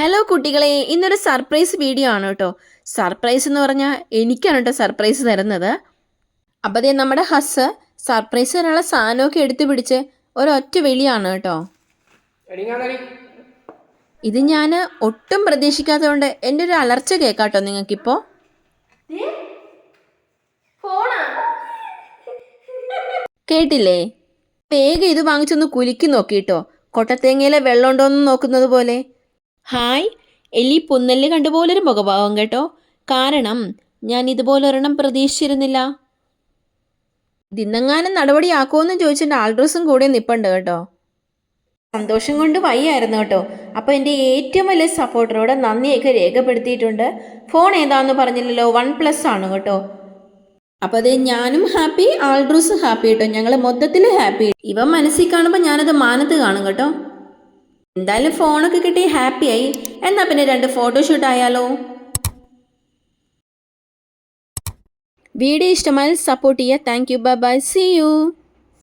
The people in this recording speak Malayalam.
ഹലോ കുട്ടികളെ. ഇന്നൊരു സർപ്രൈസ് വീഡിയോ ആണ് കേട്ടോ. സർപ്രൈസ് എന്ന് പറഞ്ഞാൽ എനിക്കാണ് കേട്ടോ സർപ്രൈസ് തരുന്നത്. അപ്പോൾ അതേ നമ്മുടെ ഹസ് സർപ്രൈസ് തരാനുള്ള സാധനമൊക്കെ എടുത്തു പിടിച്ച് ഒരൊറ്റ വെളിയാണ് കേട്ടോ. ഇത് ഞാൻ ഒട്ടും പ്രതീക്ഷിക്കാത്തതുകൊണ്ട് എന്റെ ഒരു അലർച്ച കേൾക്കാട്ടോ നിങ്ങൾക്കിപ്പോൾ. കേട്ടില്ലേ? വേഗം ഇത് വാങ്ങിച്ചൊന്ന് കുലുക്കി നോക്കിട്ടോ കൊട്ടത്തേങ്ങയിലെ വെള്ളം ഉണ്ടോയെന്ന് നോക്കുന്നത് പോലെ. ഹായ്. എലി പുന്നൽ കണ്ടുപോലൊരു മുഖഭാവം കേട്ടോ. കാരണം ഞാൻ ഇതുപോലെ ഒരെണ്ണം പ്രതീക്ഷിച്ചിരുന്നില്ല. ഇതിന്നെങ്ങാനും നടപടിയാക്കുമെന്ന് ചോദിച്ചിട്ട് ആൾഡ്രസ്സും കൂടെ നിപ്പുണ്ട് കേട്ടോ. സന്തോഷം കൊണ്ട് വയ്യായിരുന്നു കേട്ടോ. അപ്പോൾ എന്റെ ഏറ്റവും വലിയ സപ്പോർട്ടറോട് നന്ദിയൊക്കെ രേഖപ്പെടുത്തിയിട്ടുണ്ട്. ഫോൺ ഏതാന്ന് പറഞ്ഞില്ലല്ലോ വൺ പ്ലസ് ആണ് കേട്ടോ. അപ്പോൾ അത് ഞാനും ഹാപ്പി ആൾഡ്രൂസും ഹാപ്പി കേട്ടോ. ഞങ്ങൾ മൊത്തത്തിൽ ഹാപ്പി. ഇവ മനസ്സിൽ കാണുമ്പോൾ ഞാനത് മാനത്ത് കാണും കേട്ടോ. എന്തായാലും ഫോണൊക്കെ കിട്ടി ഹാപ്പിയായി എന്നാ പിന്നെ രണ്ട് ഫോട്ടോഷൂട്ട് ആയാലോ? വീഡിയോ ഇഷ്ടമായാൽ സപ്പോർട്ട് ചെയ്യുക. Thank you bye bye see you